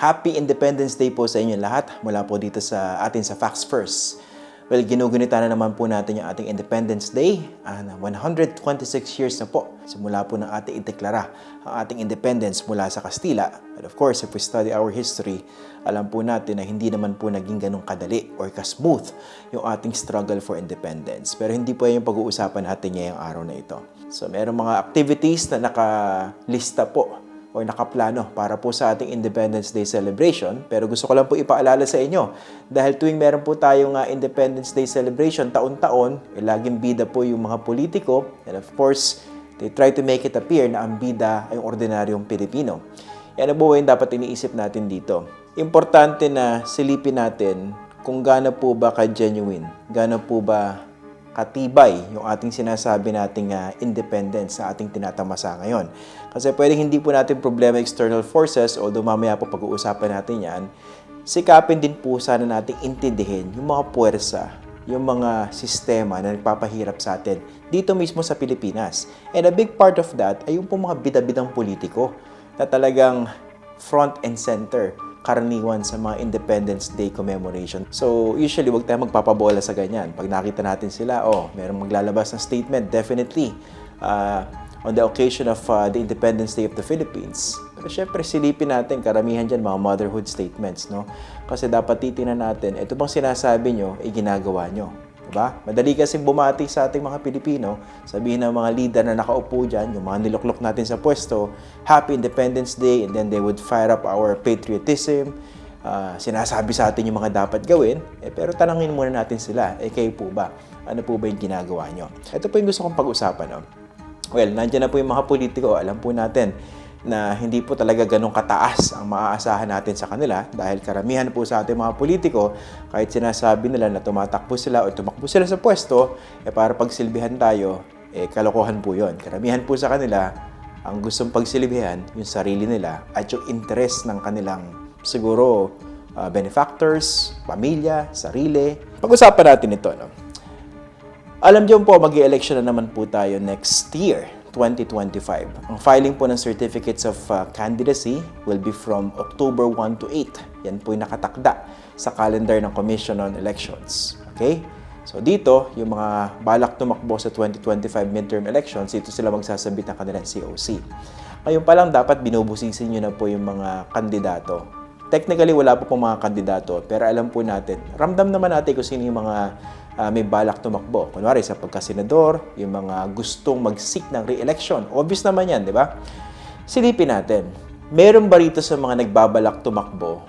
Happy Independence Day po sa inyo lahat mula po dito sa atin sa Facts First. Well, ginugunita na naman po natin yung ating Independence Day. Ah, na 126 years na po simula po ng ating ideklara ang ating independence mula sa Kastila. And of course, if we study our history, alam po natin na hindi naman po naging ganun kadali or ka-smooth yung ating struggle for independence. Pero hindi po yung pag-uusapan natin ngayong araw na ito. So, merong mga activities na nakalista po o nakaplano para po sa ating Independence Day celebration. Pero gusto ko lang po ipaalala sa inyo, dahil tuwing meron po tayong uh, Independence Day celebration, taon-taon, eh, laging bida po yung mga politiko. And of course, they try to make it appear na ang bida ay yung ordinaryong Pilipino. Yan po yung dapat iniisip natin dito. Importante na silipin natin kung gaano po ba ka-genuine, gaano po ba katibay yung ating sinasabi nating uh, independence sa ating tinatamasa ngayon. Kasi pwedeng hindi po natin problema external forces, although mamaya po pag-uusapan natin yan, sikapin din po sana nating intindihin yung mga puwersa, yung mga sistema na nagpapahirap sa atin dito mismo sa Pilipinas. And a big part of that ay yung po mga bidabidang politiko na talagang front and center karaniwan sa mga Independence Day commemoration. So, usually, wag tayo magpapabola sa ganyan. Pag nakita natin sila, oh, merong maglalabas ng statement, definitely, uh, on the occasion of uh, the Independence Day of the Philippines. Pero syempre, silipin natin, karamihan dyan, mga motherhood statements, no? Kasi dapat titinan natin, ito bang sinasabi nyo, ay ginagawa nyo. Diba? Madali kasi bumati sa ating mga Pilipino, sabihin ng mga leader na nakaupo dyan, yung mga niluklok natin sa pwesto, Happy Independence Day, and then they would fire up our patriotism, uh, sinasabi sa atin yung mga dapat gawin, eh, pero tanangin muna natin sila, eh kayo po ba? Ano po ba yung ginagawa nyo? Ito po yung gusto kong pag-usapan. No? Well, nandiyan na po yung mga politiko, alam po natin, na hindi po talaga ganun kataas ang maaasahan natin sa kanila dahil karamihan po sa ating mga politiko, kahit sinasabi nila na tumatakbo sila o tumakbo sila sa pwesto, eh para pagsilbihan tayo, eh kalokohan po yon. Karamihan po sa kanila, ang gustong pagsilbihan, yung sarili nila at yung interest ng kanilang siguro uh, benefactors, pamilya, sarili. Pag-usapan natin ito. No? Alam niyo po, mag election na naman po tayo next year. 2025. Ang filing po ng Certificates of uh, Candidacy will be from October 1 to 8. Yan po yung nakatakda sa calendar ng Commission on Elections. Okay? So dito, yung mga balak tumakbo sa 2025 midterm elections, dito sila magsasabit ng kanilang COC. Ngayon pa lang dapat binubusisin nyo na po yung mga kandidato. Technically, wala po pong mga kandidato, pero alam po natin, ramdam naman natin kung sino yung mga uh, may balak tumakbo. Kunwari sa pagkasenador, yung mga gustong mag-seek ng re-election. Obvious naman yan, di ba? Silipin natin, meron ba rito sa mga nagbabalak tumakbo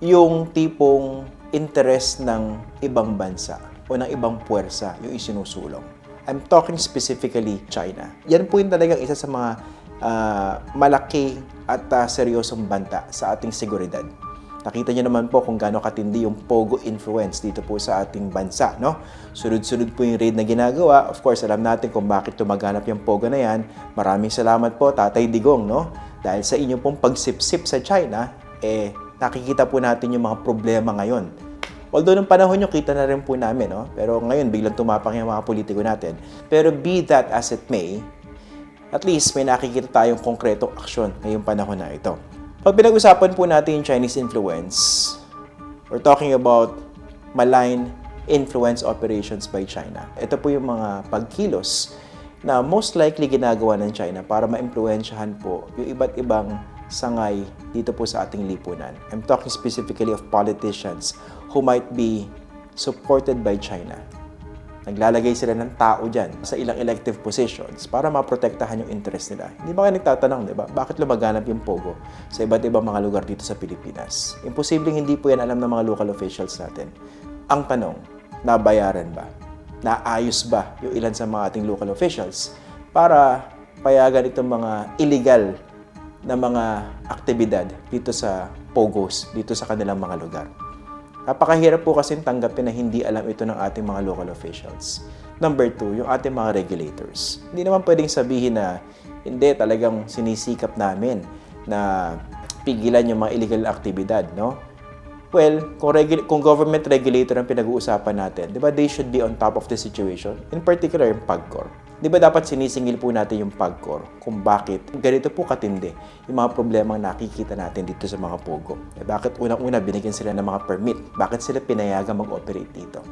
yung tipong interest ng ibang bansa o ng ibang puwersa yung isinusulong? I'm talking specifically China. Yan po yung talagang isa sa mga uh, malaki at uh, seryosong banta sa ating seguridad. Nakita niyo naman po kung gaano katindi yung Pogo influence dito po sa ating bansa, no? Sunod-sunod po yung raid na ginagawa. Of course, alam natin kung bakit tumaganap yung Pogo na yan. Maraming salamat po, Tatay Digong, no? Dahil sa inyong pong pagsipsip sa China, eh, nakikita po natin yung mga problema ngayon. Although nung panahon nyo, kita na rin po namin, no? Pero ngayon, biglang tumapang yung mga politiko natin. Pero be that as it may, at least may nakikita tayong konkretong aksyon ngayong panahon na ito. Pag pinag-usapan po natin yung Chinese influence, we're talking about malign influence operations by China. Ito po yung mga pagkilos na most likely ginagawa ng China para ma-impluensyahan po yung iba't ibang sangay dito po sa ating lipunan. I'm talking specifically of politicians who might be supported by China Naglalagay sila ng tao dyan sa ilang elective positions para maprotektahan yung interest nila. Hindi ba kayo nagtatanong, di ba? Bakit lumaganap yung POGO sa iba't ibang mga lugar dito sa Pilipinas? Imposibleng hindi po yan alam ng mga local officials natin. Ang tanong, nabayaran ba? Naayos ba yung ilan sa mga ating local officials para payagan itong mga illegal na mga aktibidad dito sa POGOs, dito sa kanilang mga lugar? Napakahirap po kasi tanggapin na hindi alam ito ng ating mga local officials. Number two, yung ating mga regulators. Hindi naman pwedeng sabihin na hindi talagang sinisikap namin na pigilan yung mga illegal aktibidad, no? Well, kung, regu- kung government regulator ang pinag-uusapan natin, di ba, they should be on top of the situation. In particular, yung PAGCOR. Di ba dapat sinisingil po natin yung PAGCOR kung bakit ganito po katindi yung mga problemang nakikita natin dito sa mga Pogo. Eh, bakit unang-una binigyan sila ng mga permit? Bakit sila pinayagan mag-operate dito?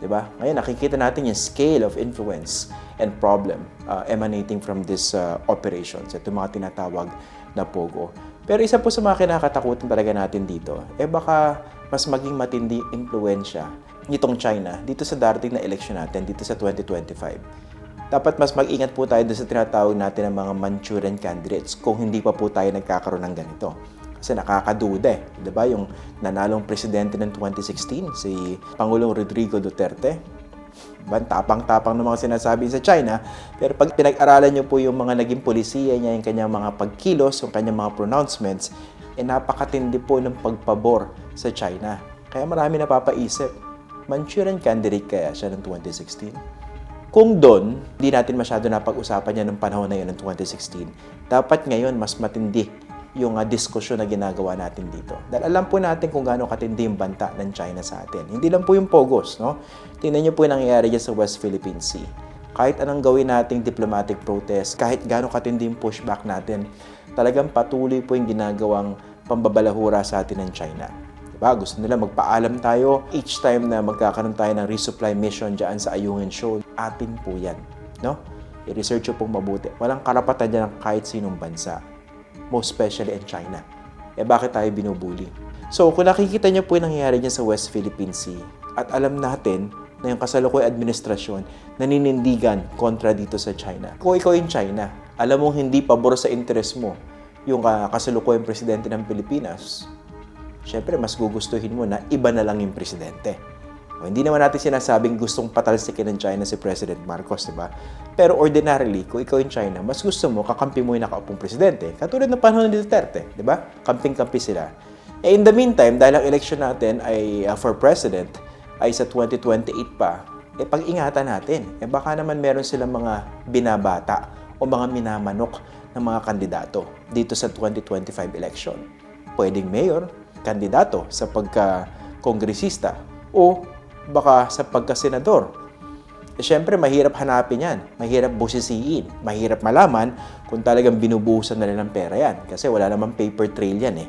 Di ba? Ngayon, nakikita natin yung scale of influence and problem uh, emanating from this uh, operations. Ito mga tinatawag na Pogo. Pero isa po sa mga kinakatakutan talaga natin dito, eh baka mas maging matindi impluensya nitong China dito sa darating na election natin, dito sa 2025 dapat mas mag-ingat po tayo sa tinatawag natin ng mga Manchurian candidates kung hindi pa po tayo nagkakaroon ng ganito. Kasi nakakaduda eh. Ba? Yung nanalong presidente ng 2016, si Pangulong Rodrigo Duterte, Diba? Tapang-tapang ng mga sinasabi sa China. Pero pag pinag-aralan nyo po yung mga naging polisiya niya, yung kanyang mga pagkilos, yung kanyang mga pronouncements, eh napakatindi po ng pagpabor sa China. Kaya marami napapaisip, Manchurian candidate kaya siya ng 2016? Kung doon, hindi natin masyado napag-usapan yan ng panahon na yun ng 2016, dapat ngayon mas matindi yung uh, diskusyon na ginagawa natin dito. Dahil alam po natin kung gaano katindi yung banta ng China sa atin. Hindi lang po yung Pogos, no? Tingnan niyo po yung nangyayari dyan sa West Philippine Sea. Kahit anong gawin nating diplomatic protest, kahit gaano katindi yung pushback natin, talagang patuloy po yung ginagawang pambabalahura sa atin ng China. Diba? Gusto nila magpaalam tayo each time na magkakaroon tayo ng resupply mission dyan sa Ayungin Shoal. Atin po yan. No? I-research nyo pong mabuti. Walang karapatan dyan ng kahit sinong bansa. Most especially in China. Eh bakit tayo binubuli? So kung nakikita nyo po yung nangyayari dyan sa West Philippine Sea at alam natin na yung kasalukuy administrasyon naninindigan kontra dito sa China. Kung ikaw yung China, alam mong hindi pabor sa interest mo yung uh, kasalukuyang presidente ng Pilipinas, syempre mas gugustuhin mo na iba na lang yung presidente. O, hindi naman natin sinasabing gustong patalsikin ng China si President Marcos, di ba? Pero ordinarily, kung ikaw yung China, mas gusto mo kakampi mo yung nakaupong presidente. Katulad ng panahon ni Duterte, di ba? Kamping-kampi sila. Eh, in the meantime, dahil ang election natin ay uh, for president, ay sa 2028 pa, eh pag-ingatan natin. Eh baka naman meron silang mga binabata o mga minamanok ng mga kandidato dito sa 2025 election. Pwedeng mayor, kandidato sa pagka-kongresista o baka sa pagka-senador. Eh, Siyempre, mahirap hanapin yan. Mahirap busisiin. Mahirap malaman kung talagang binubuhusan na ng pera yan. Kasi wala namang paper trail yan eh.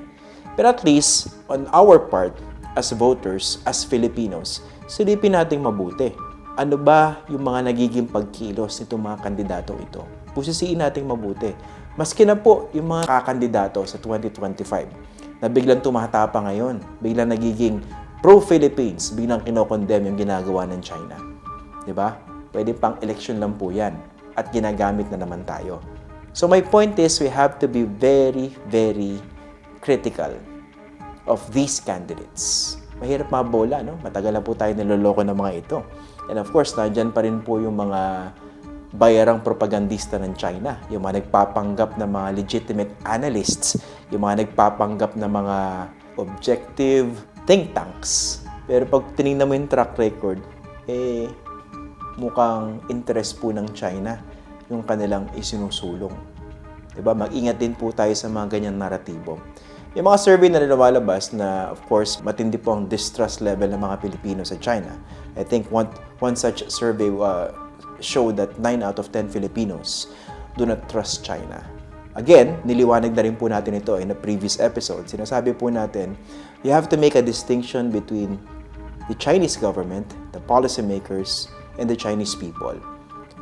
Pero at least, on our part, as voters, as Filipinos, silipin nating mabuti. Ano ba yung mga nagiging pagkilos nitong mga kandidato ito? Pusisiin nating mabuti. Maski na po yung mga kakandidato sa 2025 na biglang tumatapa ngayon, biglang nagiging pro-Philippines, biglang kinokondem yung ginagawa ng China. Ba? Pwede pang election lang po yan at ginagamit na naman tayo. So my point is, we have to be very, very critical of these candidates. Mahirap mabola, no? Matagal na po tayo niloloko ng mga ito. And of course, nandyan pa rin po yung mga bayarang propagandista ng China, yung mga nagpapanggap na mga legitimate analysts, yung mga nagpapanggap na mga objective think tanks. Pero pag tinignan mo yung track record, eh, mukhang interest po ng China yung kanilang isinusulong. Diba? Mag-ingat din po tayo sa mga ganyan naratibo. Yung mga survey na lumalabas na, of course, matindi po ang distrust level ng mga Pilipino sa China. I think one, one such survey uh, showed that 9 out of 10 Filipinos do not trust China. Again, niliwanag na rin po natin ito in a previous episode. Sinasabi po natin, you have to make a distinction between the Chinese government, the policymakers, and the Chinese people.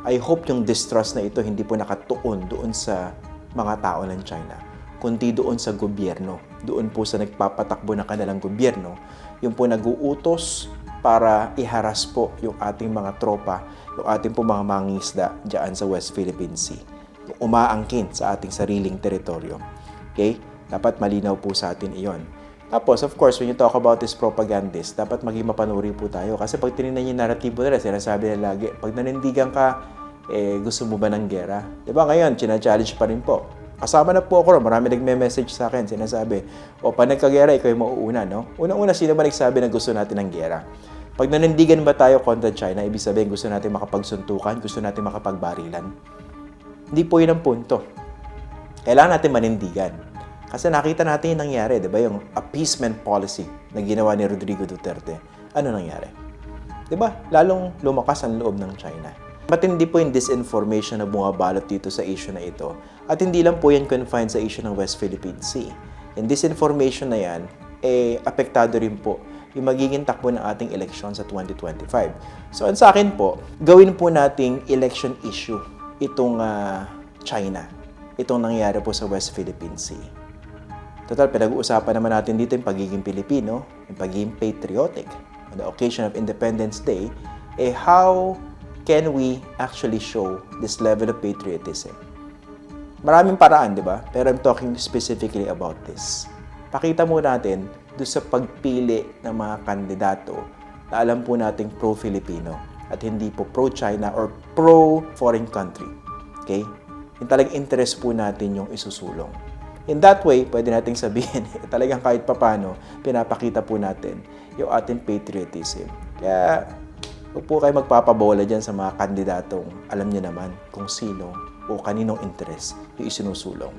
I hope yung distrust na ito hindi po nakatuon doon sa mga tao ng China, kundi doon sa gobyerno. Doon po sa nagpapatakbo ng kanilang gobyerno, yung po nag-uutos para iharas po yung ating mga tropa, yung ating po mga mangisda dyan sa West Philippine Sea. Yung umaangkin sa ating sariling teritoryo. Okay? Dapat malinaw po sa atin iyon. Tapos, of course, when you talk about this propagandist, dapat maging mapanuri po tayo. Kasi pag tinignan yung naratibo nila, sinasabi nila lagi, pag nanindigan ka, eh, gusto mo ba ng gera? Di ba ngayon, china-challenge pa rin po. Kasama na po ako, marami nagme-message sa akin, sinasabi, o pag nagkagera, ikaw yung mauuna, no? Unang-una, sino ba nagsabi na gusto natin ng gera? Pag nanindigan ba tayo kontra China, ibig sabihin gusto natin makapagsuntukan, gusto natin makapagbarilan. Hindi po yun ang punto. Kailangan natin manindigan. Kasi nakita natin yung nangyari, di ba? Yung appeasement policy na ginawa ni Rodrigo Duterte. Ano nangyari? Di ba? Lalong lumakas ang loob ng China. Matindi po yung disinformation na bumabalot dito sa issue na ito. At hindi lang po yan confined sa issue ng West Philippine Sea. Yung disinformation na yan, eh, apektado rin po yung magiging takbo ng ating eleksyon sa 2025. So, sa akin po, gawin po nating election issue itong ah, China. Itong nangyari po sa West Philippine Sea. Total, pinag-uusapan naman natin dito yung pagiging Pilipino, yung pagiging patriotic. On the occasion of Independence Day, eh how can we actually show this level of patriotism? Maraming paraan, di ba? Pero I'm talking specifically about this. Pakita mo natin doon sa pagpili ng mga kandidato na alam po nating pro-Filipino at hindi po pro-China or pro-foreign country. Okay? Yung talagang interest po natin yung isusulong. In that way, pwede nating sabihin, talagang kahit papano, pinapakita po natin yung ating patriotism. Kaya, huwag po kayo magpapabola dyan sa mga kandidatong alam niyo naman kung sino o kaninong interest yung isinusulong.